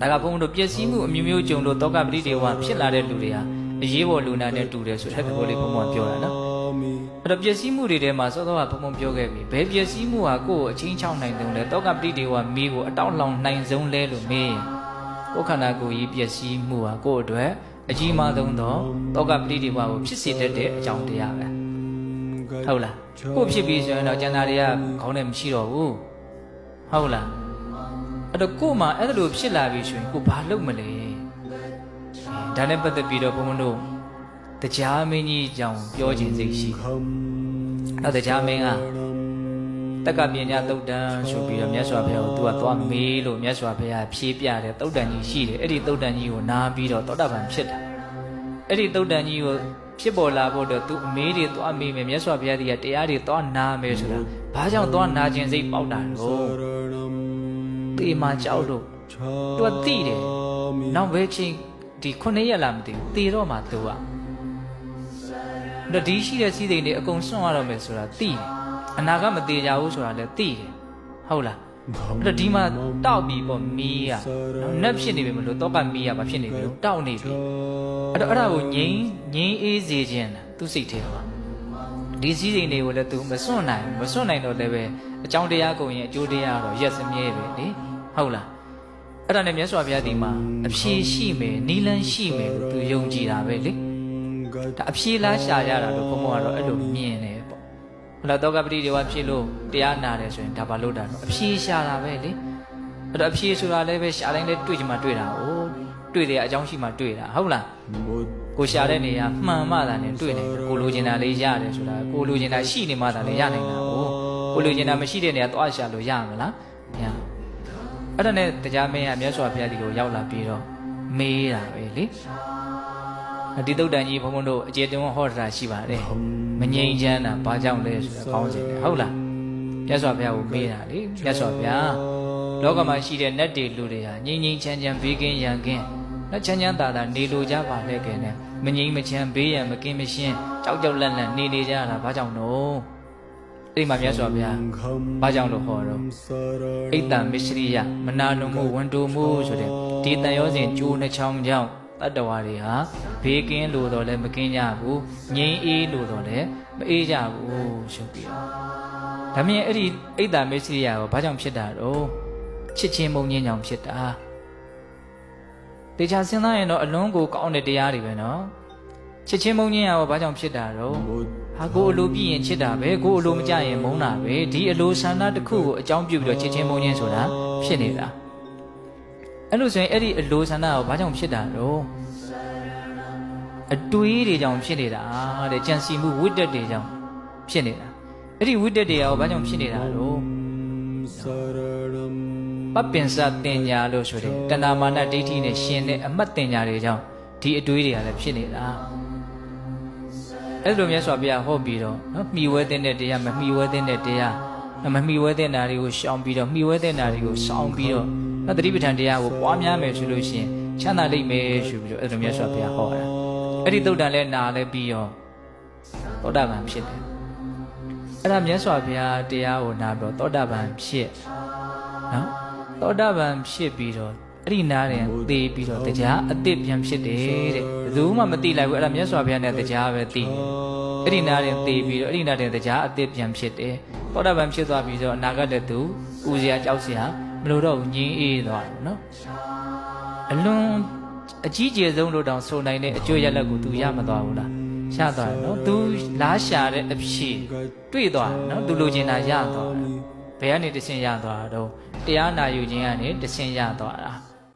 ဒါကဘုန်းဘုန်းတို့ပျက်စီးမှုအမျိုးမျိုးကြုံလို့တောကပရိဒေဝဖြစ်လာတဲ့လူတွေဟာအရေးပေါ်လူနာနဲ့တူတယ်ဆိုတဲ့သဘောလေးဘုန်းဘုန်းကပြောတာနော်အဲ့တော့ပျက်စီးမှုတွေထဲမှာစောစောကဘုန်းဘုန်းပြောခဲ့ပြီဘယ်ပျက်စီးမှုဟာကိုယ့်ကိုအချင်းချောင်းနိုင်တုံးလဲတောကပရိဒေဝမိကိုအတောက်လောင်နိုင်ဆုံးလဲလို့မေးရင်ကိုယ်ခန္ဓာကိုယ်ကြီးပျက်စီးမှုဟာကိုယ့်အတွက်အကြီးမားဆုံးသောတောကပရိဒေဝကိုဖြစ်စေတတ်တဲ့အကြောင်းတရားပဲဟုတ်လားကိုယ်ဖြစ်ပြီးဆိုရင်တော့ကျန်တာတွေကခေါင်းနဲ့မရှိတော့ဘူးဟုတ်လား အဲ့တော့ကို့မှာအဲ့လိုဖြစ်လာပြီဆိုရင်ကိုဘာလုပ်မလဲဒါနဲ့ပတ်သက်ပြီးတော့ဘုန်းဘုန်းတို့တရားမင်းကြီးကြောင့်ပြောခြင်းစိတ်ရှိတော့တရားမင်းကတက္ကပညာတုတ်တန်ဆိုပြီးတော့မြတ်စွာဘုရားကိုသူကသွားမေးလို့မြတ်စွာဘုရားဖြေးပြတယ်တုတ်တန်ကြီးရှိတယ်အဲ့ဒီတုတ်တန်ကြီးကိုနားပြီးတော့သောတာပန်ဖြစ်တာအဲ့ဒီတုတ်တန်ကြီးကိုဖြစ်ပေါ်လာဖို့တော့သူအမေးတွေသွားမေးမယ်မြတ်စွာဘုရားကြီးကတရားတွေသွားနားမယ်ဆိုတာဘာကြောင့်သွားနာခြင်းစိတ်ပေါက်တာတော့ တေမာကြောက်လို့သူကသိတယ်နောက်ဘယ်ချိန်ဒီခုနှစ်ရက်လာမသိဘူးတေတော့မှသူကတော့ဒီရှိတဲ့စီးစိမ်တွေအကုန်စွန့်ရတော့မယ်ဆိုတာသိတယ်အနာကမသေးကြဘူးဆိုတာလည်းသိတယ်ဟုတ်လားအဲ့တော့ဒီမှာတောက်ပြီးပေါ့မီးရနော်နက်ဖြစ်နေပြီမလို့တော့ကမီးရဘာဖြစ်နေပြီလို့တောက်နေပြီအဲ့တော့အဲ့ဒါကိုငိမ့်ငိမ့်အေးစေခြင်းလားသူစိတ်ထဲမှာ ဒီစည်းစိမ်တွေကိုလည်းသူမစွန့်နိုင်ဘူးမစွန့်နိုင်တော့လည်းပဲအကြောင်းတရားကုန်ရင်အကျိုးတရားကတော့ရက်စမြဲပဲလေဟုတ်လားအဲ့ဒါနဲ့မြတ်စွာဘုရားဒီမှာအဖြေရှိမယ်နီလန်းရှိမယ်လို့သူယုံကြည်တာပဲလေဒါအဖြေလားရှာရတာလို့ဘုံဘုံကတော့အဲ့လိုမြင်တယ်ပေါ့ဟုတ်လားတောကပတိတွေကဖြစ်လို့တရားနာတယ်ဆိုရင်ဒါဘာလို့တာတော့အဖြေရှာတာပဲလေအဲ့တော့အဖြေဆိုတာလည်းပဲရှာတိုင်းလည်းတွေ့ချင်မှတွေ့တာ哦တွေ့တယ်အကြောင်းရှိမှတွေ့တာဟုတ်လား ကိုရှာတဲ့နေရာမှန်မှသာနဲ့တွေ့နိုင်တယ်ကိုလိုချင်တာလေးရတယ်ဆိုတာကိုလိုချင်တာရှိနေမှသာလည်းရနိုင်တာ哦ကိုလိုချင်တာမရှိတဲ့နေရာသွားရှာလို့ရမလားမရအဲ့ဒါနဲ့တရားမင်းကမြတ်စွာဘုရားဒီကိုရောက်လာပြီးတော့မေးတာပဲလေဒီတုတ်တန်ကြီးဘုံဘုံတို့အကျေတင်ဝဟောတာရှိပါတယ်မငြိမ်းချမ်းတာဘာကြောင့်လဲဆိုတော့ကောင်းစဉ်တယ်ဟုတ်လားမြတ်စွာဘုရားကိုမေးတာလေမြတ်စွာဘုရားလောကမှာရှိတဲ့နတ်တွေလူတွေဟာငြိမ်းငြိမ်းချမ်းချမ်းဘေးကင်းရန်ကင်း လက်ချမ်းချမ်းသာသာနေလိုကြပါလေကဲနဲ့မငြိမ်းမချမ်းဘေးရန်မကင်းမရှင်းကြောက်ကြောက်လန့်လန့်နေနေကြတာဘာကြောင့်တော့အဲ့ဒီမှာမြတ်စွာဘုရားဘာကြောင့်လို့ဟောတော့အိတ်တံမစ္စရိယမနာလုံမှုဝန်တိုမှုဆိုတဲ့ဒီတန်ရောစဉ်ကျိုးနှချောင်းကြောင့်တတ္တဝါတွေဟာဘေးကင်းလို့တော့လည်းမကင်းကြဘူးငြိမ်းအေးလို့တော့လည်းမအေးကြဘူးဆိုပြီးတော့ဒါမြင်အဲ့ဒီအိတ်တံမစ္စရိယကိုဘာကြောင့်ဖြစ်တာတော့ချစ်ချင်းမုန်းချင်းကြောင့်ဖြစ်တာ တေချာစဉ်းစားရင်တော့အလွန်ကိုကောင်းတဲ့တရားတွေပဲနော်ချစ်ချင်းမုန်းချင်းရောဘာကြောင့်ဖြစ်တာတော့ဟာကိုအလိုပြည့်ရင်ချစ်တာပဲကိုအလိုမကြရင်မုန်းတာပဲဒီအလိုဆန္ဒတစ်ခုကိုအကြောင်းပြုပြီးတော့ချစ်ချင်းမုန်းချင်းဆိုတာဖြစ်နေတာအဲ့လိုဆိုရင်အဲ့ဒီအလိုဆန္ဒကိုဘာကြောင့်ဖြစ်တာတော့အတွေးတွေကြောင့်ဖြစ်နေတာတဲ့ကြံစီမှုဝိတ္တက်တွေကြောင့်ဖြစ်နေတာအဲ့ဒီဝိတ္တက်တွေရောဘာကြောင့်ဖြစ်နေတာတော့ ပပင်စတင်ညာလို့ဆိုတဲ့တဏမာနဒိဋ္ဌိနဲ့ရှင်တဲ့အမတ်တင်ညာတွေကြောင့်ဒီအတွေးတွေကလည်းဖြစ်နေတာအဲ့လိုမြတ်စွာဘုရားဟောပြီးတော့နော်မှီဝဲတဲ့တရားမမှီဝဲတဲ့တရားမမှီဝဲတဲ့နာတွေကိုရှောင်ပြီးတော့မှီဝဲတဲ့နာတွေကိုစောင်းပြီးတော့နော်တတိပဋ္ဌာန်တရားကိုပွားများမယ်ဆိုလို့ရှိရင်ချမ်းသာလိမ့်မယ်ဆိုပြီးတော့အဲ့လိုမြတ်စွာဘုရားဟောတာအဲ့ဒီသုတ်တန်လဲနာလဲပြီးရောသောတာပန်ဖြစ်တယ်အဲ့ဒါမြတ်စွာဘုရားတရားကိုနာပြီးတော့သောတာပန်ဖြစ်နော် သောတာပန်ဖြစ်ပြီးတော့အဲ့ဒီနားရင်သေပြီးတော့တရားအတိတ်ပြန်ဖြစ်တယ်တဲ့ဘယ်သူမှမသိလိုက်ဘူးအဲ့ဒါမြတ်စွာဘုရားနဲ့တရားပဲသိတယ်အဲ့ဒီနားရင်သေပြီးတော့အဲ့ဒီနားရင်တရားအတိတ်ပြန်ဖြစ်တယ်သောတာပန်ဖြစ်သွားပြီးတော့အနာဂတ်တဲ့သူဥစရာကြောက်စရာမလိုတော့ဘူးငြင်းအေးသွားတယ်နော်အလွန်အကြီးကျယ်ဆုံးလို့တောင်ဆိုနိုင်တဲ့အကျိုးရလဒ်ကို तू ရမသွားဘူးလားရသွားတယ်နော် तू လားရှာတဲ့အဖြစ်တွေ့သွားတယ်နော် तू လိုချင်တာရသွားတယ် ဘယ်ကနေတဆင်ရသွားတာတော့တရားနာယူခြင်းကနေတဆင်ရသွားတာ